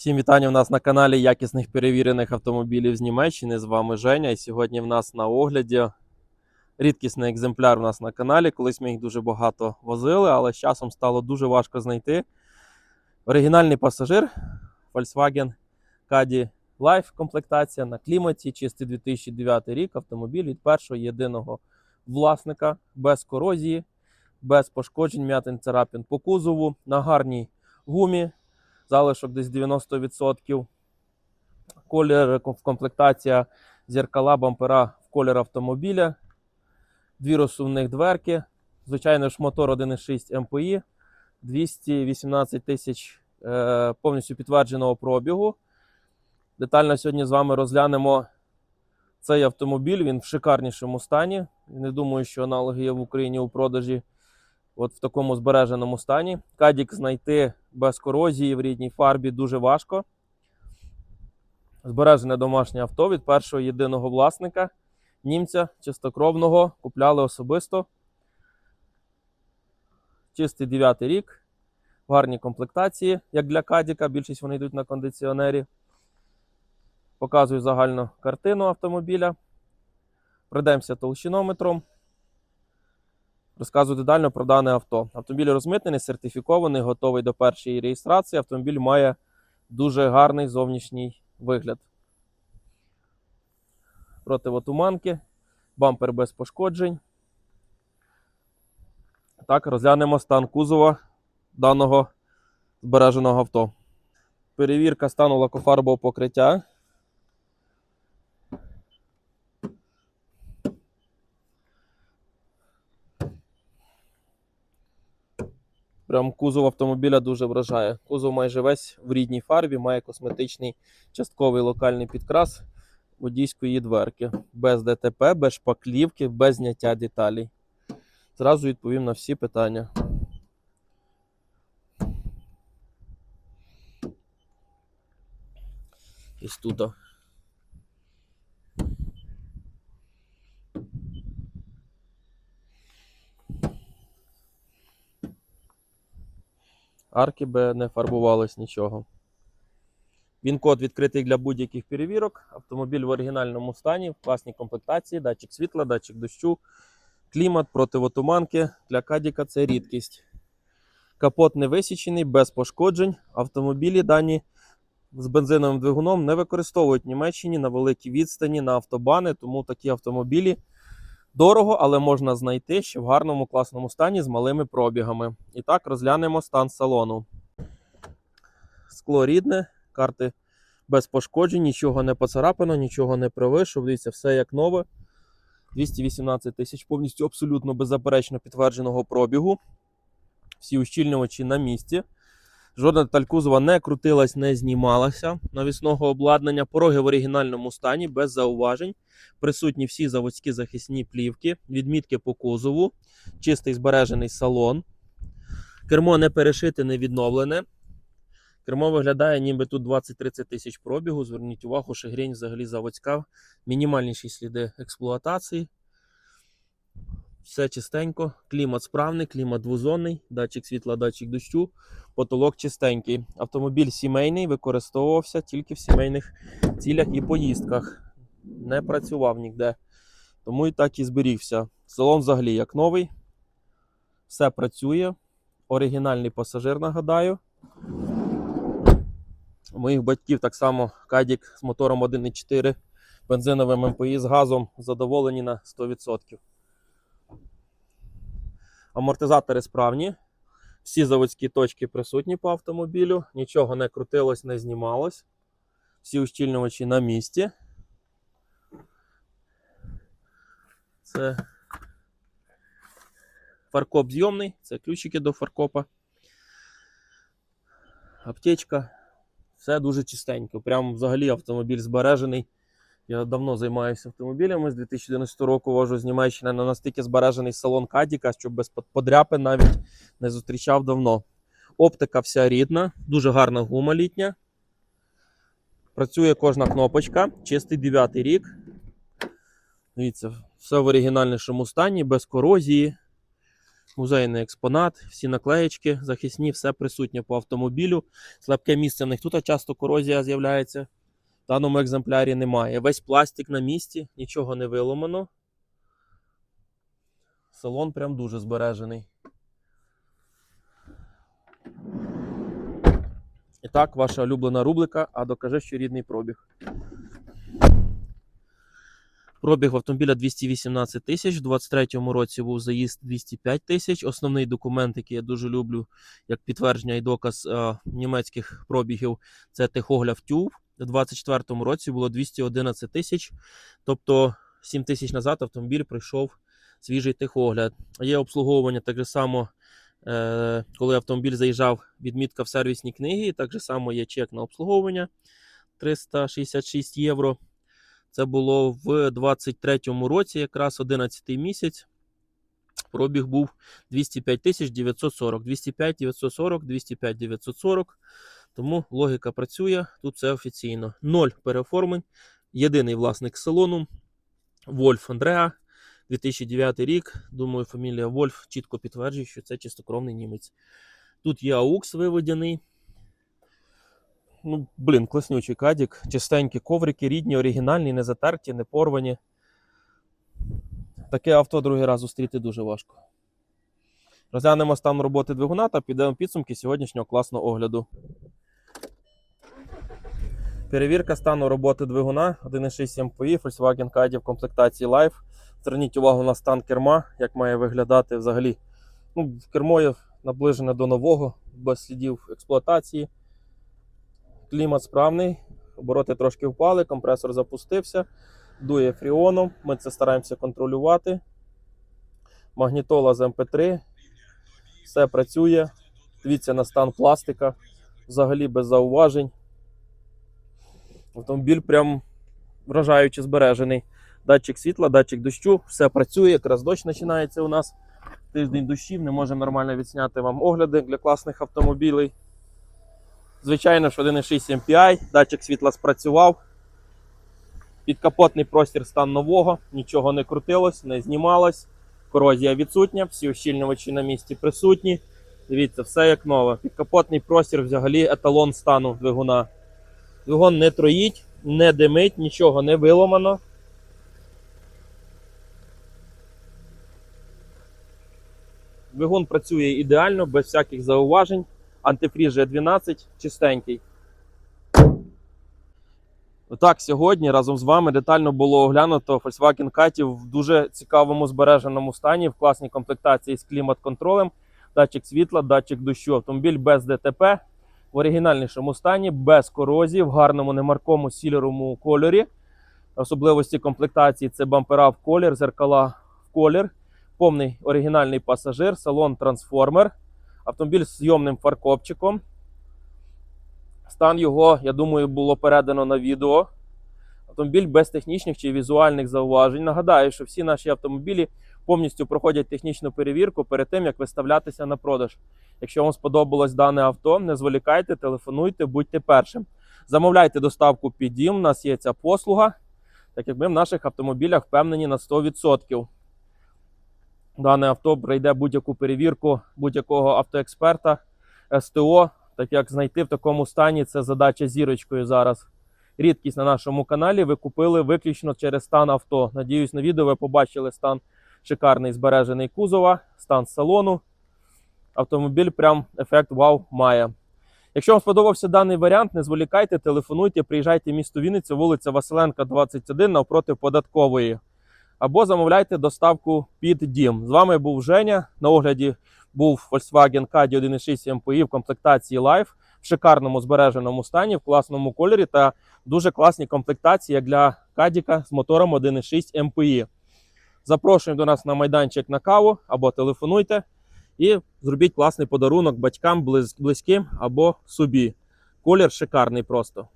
Всім вітання у нас на каналі якісних перевірених автомобілів з Німеччини. З вами Женя. І сьогодні в нас на огляді рідкісний екземпляр у нас на каналі. Колись ми їх дуже багато возили, але з часом стало дуже важко знайти. Оригінальний пасажир Volkswagen Caddy Life комплектація на кліматі, чистий 2009 рік. Автомобіль від першого єдиного власника без корозії, без пошкоджень, м'ятин царапин по кузову, на гарній гумі залишок десь 90%. Колір, комплектація зеркала бампера в колір автомобіля. Дві розсувних дверки. Звичайно ж, мотор 1.6 МПІ. 218 тисяч е, повністю підтвердженого пробігу. Детально сьогодні з вами розглянемо цей автомобіль. Він в шикарнішому стані. Не думаю, що аналоги є в Україні у продажі от в такому збереженому стані. Кадік знайти без корозії в рідній фарбі дуже важко. Збережене домашнє авто від першого єдиного власника, німця чистокровного, купляли особисто. Чистий 9 рік, в гарній комплектації, як для Кадіка. Більшість вони йдуть на кондиціонері. Показую загальну картину автомобіля. Пройдемося толщинометром. Розказую детально про дане авто. Автомобіль розмитнений, сертифікований, готовий до першої реєстрації. Автомобіль має дуже гарний зовнішній вигляд. Противотуманки, бампер без пошкоджень. Так, розглянемо стан кузова даного збереженого авто. Перевірка стану лакофарбового покриття. Прям кузов автомобіля дуже вражає. Кузов майже весь в рідній фарбі, має косметичний частковий локальний підкрас водійської дверки. Без ДТП, без шпаклівки, без зняття деталей. Зразу відповім на всі питання. Ось тут. Арки би не фарбувалось нічого. Він код відкритий для будь-яких перевірок. Автомобіль в оригінальному стані, в класній комплектації, датчик світла, датчик дощу, клімат, противотуманки. Для Кадіка це рідкість. Капот не висічений, без пошкоджень. Автомобілі дані з бензиновим двигуном не використовують в Німеччині на великій відстані на автобани, тому такі автомобілі дорого, але можна знайти ще в гарному класному стані з малими пробігами. І так розглянемо стан салону. Скло рідне, карти без пошкоджень, нічого не поцарапано, нічого не провишив. Дивіться, все як нове. 218 тисяч повністю абсолютно беззаперечно підтвердженого пробігу. Всі ущільнювачі на місці. Жодна деталь кузова не крутилась, не знімалася. Навісного обладнання, пороги в оригінальному стані, без зауважень. Присутні всі заводські захисні плівки, відмітки по кузову, чистий збережений салон. Кермо не перешите, не відновлене. Кермо виглядає, ніби тут 20-30 тисяч пробігу. Зверніть увагу, шигрень взагалі заводська. Мінімальніші сліди експлуатації. Все чистенько, клімат справний, клімат двозонний, датчик світла, датчик дощу, потолок чистенький. Автомобіль сімейний використовувався тільки в сімейних цілях і поїздках. Не працював ніде. Тому і так і зберігся. Салон взагалі як новий. Все працює. Оригінальний пасажир, нагадаю. У моїх батьків так само Кадік з мотором 1.4 бензиновим МПІ з газом задоволені на 100%. Амортизатори справні. Всі заводські точки присутні по автомобілю. Нічого не крутилось, не знімалось. Всі ущільнювачі на місці. Це фаркоп зйомний, це ключики до фаркопа. Аптечка. Все дуже чистенько. Прям взагалі автомобіль збережений. Я давно займаюся автомобілями з 2011 року вожу з Німеччини на настільки збережений салон Кадіка, що без под- подряпин навіть не зустрічав давно. Оптика вся рідна, дуже гарна гума літня. Працює кожна кнопочка, чистий 9 рік. Дивіться, все в оригінальнішому стані, без корозії, Музейний експонат, всі наклеєчки, захисні, все присутнє по автомобілю. Слабке місце в них тут часто корозія з'являється. Даному екземплярі немає. Весь пластик на місці, нічого не виломано. Салон прям дуже збережений. І так, ваша улюблена рубрика, а докажи, що рідний пробіг. Пробіг автомобіля 218 тисяч. У 23-му році був заїзд 205 тисяч. Основний документ, який я дуже люблю, як підтвердження і доказ е, німецьких пробігів, це техогляд ТЮВ. У 24-му році було 211 тисяч. Тобто 7 тисяч назад автомобіль пройшов свіжий техогляд. Є обслуговування так само, е, коли автомобіль заїжджав, відмітка в сервісній книгі. Так само є чек на обслуговування 366 євро. Це було в 23-му році, якраз 11 місяць. Пробіг був 205 тисяч 940. 205 940, 205 940. Тому логіка працює, тут все офіційно. Ноль переоформлень. Єдиний власник салону Вольф Андреа. 2009 рік. Думаю, фамілія Вольф чітко підтверджує, що це чистокровний німець. Тут є AUX виведений. Ну, блін, класнючий кадік. Чистенькі коврики, рідні, оригінальні, не затерті, не порвані. Таке авто другий раз зустріти дуже важко. Розглянемо стан роботи двигуна та підемо підсумки сьогоднішнього класного огляду. Перевірка стану роботи двигуна 1.6 MPI Volkswagen Caddy в комплектації Life. Зверніть увагу на стан керма, як має виглядати взагалі. Ну, кермо наближене до нового, без слідів експлуатації. Клімат справний, обороти трошки впали, компресор запустився, дує фріоном. Ми це стараємося контролювати. Магнітола з MP3. Все працює. Дивіться на стан пластика. Взагалі без зауважень. Автомобіль прям вражаюче збережений. Датчик світла, датчик дощу, все працює, якраз дощ починається у нас. Тиждень дощів, не можемо нормально відсняти вам огляди для класних автомобілей. Звичайно, що 1.6 MPI, датчик світла спрацював. Підкапотний простір стан нового, нічого не крутилось, не знімалось. Корозія відсутня, всі ощільнювачі на місці присутні. Дивіться, все як нове. Підкапотний простір взагалі еталон стану двигуна. Двигун не троїть, не димить, нічого не виломано. Двигун працює ідеально, без всяких зауважень. Антифріз G12 чистенький. Отак, сьогодні разом з вами детально було оглянуто Volkswagen Caddy в дуже цікавому збереженому стані, в класній комплектації з клімат-контролем, датчик світла, датчик дощу, автомобіль без ДТП, в оригінальнішому стані, без корозії, в гарному немаркому сірому кольорі. Особливості комплектації це бампера в колір, зеркала в колір, повний оригінальний пасажир, салон трансформер. Автомобіль з зйомним фаркопчиком. Стан його, я думаю, було передано на відео. Автомобіль без технічних чи візуальних зауважень. Нагадаю, що всі наші автомобілі повністю проходять технічну перевірку перед тим, як виставлятися на продаж. Якщо вам сподобалось дане авто, не зволікайте, телефонуйте, будьте першим. Замовляйте доставку під дім, у нас є ця послуга, так як ми в наших автомобілях впевнені на 100%. Дане авто пройде будь-яку перевірку будь-якого автоексперта СТО. Так як знайти в такому стані це задача зірочкою зараз. Рідкість на нашому каналі ви купили виключно через стан авто. Надіюсь, на відео ви побачили стан шикарний збережений кузова, стан салону. Автомобіль прям ефект вау має. Якщо вам сподобався даний варіант, не зволікайте, телефонуйте, приїжджайте в місто Вінниця, вулиця Василенка, 21 навпроти податкової або замовляйте доставку під дім. З вами був Женя. На огляді був Volkswagen Caddy 1.6 MPI в комплектації Life в шикарному збереженому стані, в класному кольорі та дуже класні комплектації як для Кадіка з мотором 1.6 MPI. Запрошуємо до нас на майданчик на каву або телефонуйте і зробіть класний подарунок батькам, близьким або собі. Колір шикарний просто.